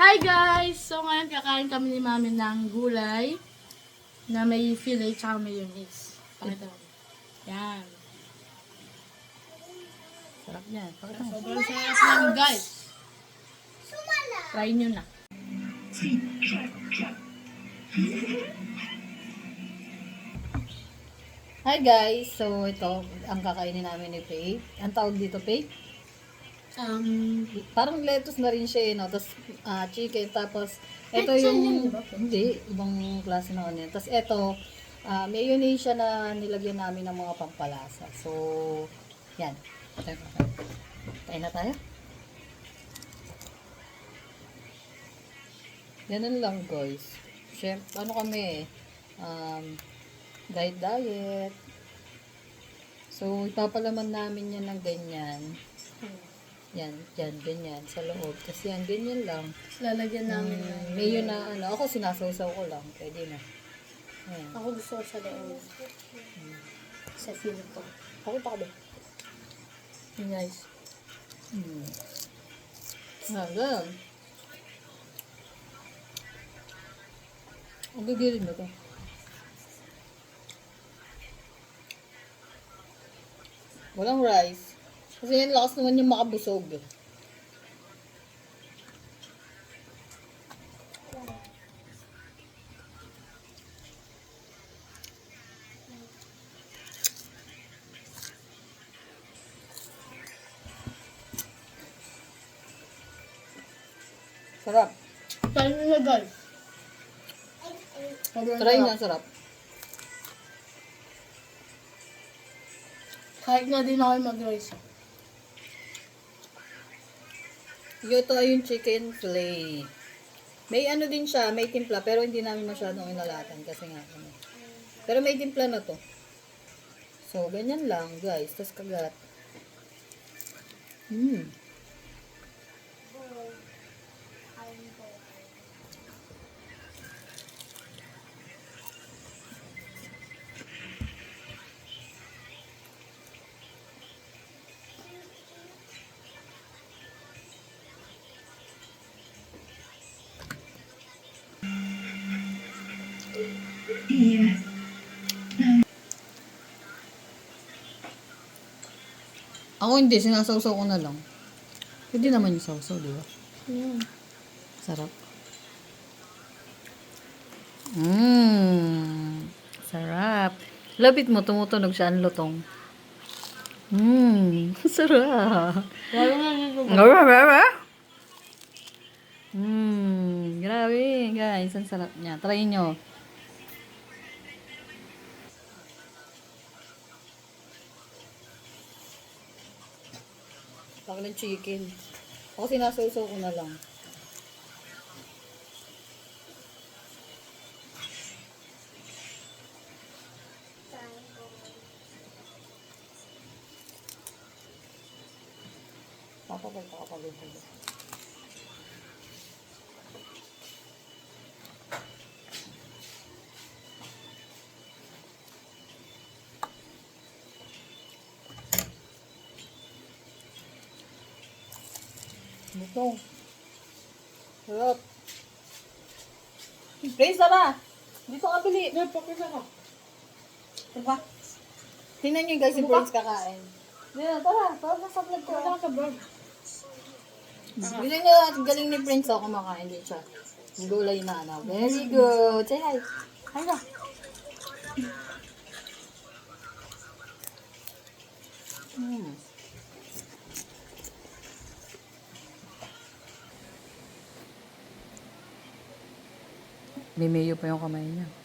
Hi guys! So ngayon kakain kami ni Mami ng gulay na may fillet tsaka mayonnaise. Pakita mo. Yan. Sarap yan. Pakita mo. Sobrang sarap yan guys. Try nyo na. Hi guys! So ito, ang kakainin namin ni Faith. Ang tawag dito, Faith? Um, Parang lettuce na rin siya, eh, no? Tapos ah, chicken, tapos ito yung... yun, di ba? Hindi, ibang klase na yun. Tapos ito, uh, mayonnaise siya na nilagyan namin ng mga pampalasa. So, yan. Tayo, na tayo. Ganun lang guys. Siyempre, ano kami eh, um, diet diet. So, ipapalaman namin yan ng ganyan. Yan, yan, ganyan, sa loob. Tapos yan, ganyan lang. lalagyan namin Mm, ng... Mayo na ano, ako sinasawsaw ko lang, pwede na. Ayan. Ako gusto ko sa loob. Sa feeling ko. Ako pa ba? Guys. Hmm. Hanggang. Ang gagawin mo to. Walang rice. Kasi yan lakas naman yung makabusog. Sarap. Try nyo na guys. Try nga, sarap. Kahit na din ako mag-rice. Ito ay yung chicken fillet. May ano din siya, may timpla, pero hindi namin masyadong inalatan kasi nga ano. Pero may timpla na to. So, ganyan lang, guys. Tapos kagat. Hmm. Ako hindi, sinasawsaw ko na lang. Pwede naman yung sawsaw, di ba? Mm. Sarap. Mmm. Sarap. Lapit mo, tumutunog siya ang lutong. Mmm. Sarap. Lalo nga nito. Mmm. Grabe, guys. Ang sarap niya. Try nyo. Pag ng chicken. Ako sinasawsaw ko na lang. Papapal Ito. Sarap. Praise tara! Dito ka bili. Hindi, pakita ko. Diba? Tingnan nyo guys si Prince kakain. Dito, tara. Tara na sa vlog ko. Wala ka ba? Bilhin nyo at galing ni Prince ako kumakain din siya. Ang gulay na ano. Very good. Say hi. Hi na. Hmm. May mayo pa yung kamay niya.